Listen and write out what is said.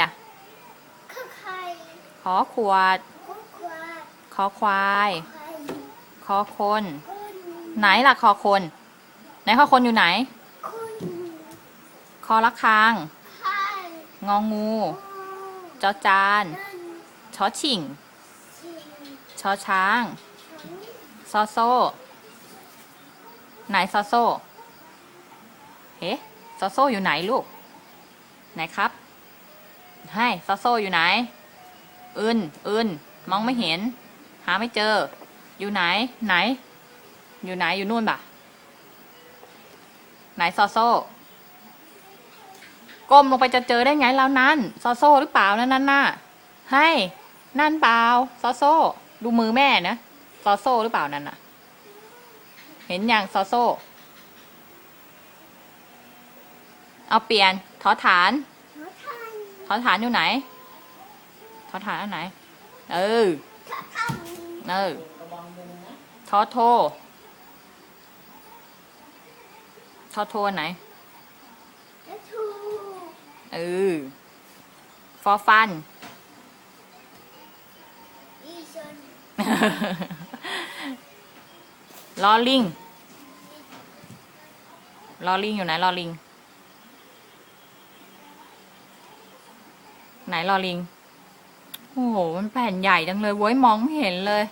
อะข้าไข่ขอขวดข้าควายคอควายไข่คอคนคน ไหนล่ะคอคน ไหนคอคนอยู่ไหนคนคอละคางไข่งองู จอจานนั่นชอชิงสิ่งชอช้างฉันซอโซ่ไหนซอโซ่เอ๊ะซอโซ่อยู่ไหนลูก ไหนครับ ให้ซอโซอยู่ไหนอึนอึนมองไม่เห็น หาไม่เจอ อยู่ไหน ไหน อยู่ไหนอยู่นู่นปะไหนซอโซก้มลงไปจะเจอได้ไงแล้วนั่นซอโซหรือเปล่านั่นน่ะให้นั่นเปล่าซอโซดูมือแม่นะซอโซหรือเปล่านั่นน่ะ เห็นอย่างซอโซเอาเปลี่ยนทอฐาน ทานทอฐานอยู่ไหนทอฐานอันไหน เออข้าทานเออทอโททอโทอันไหนและทูเออฟอฟันอีชนลอลิงลอลิงอยู่ไหนลอลิง ไหนลอลิง โอ้โห มันแผ่นใหญ่จังเลยเว้ยมองไม่เห็นเลย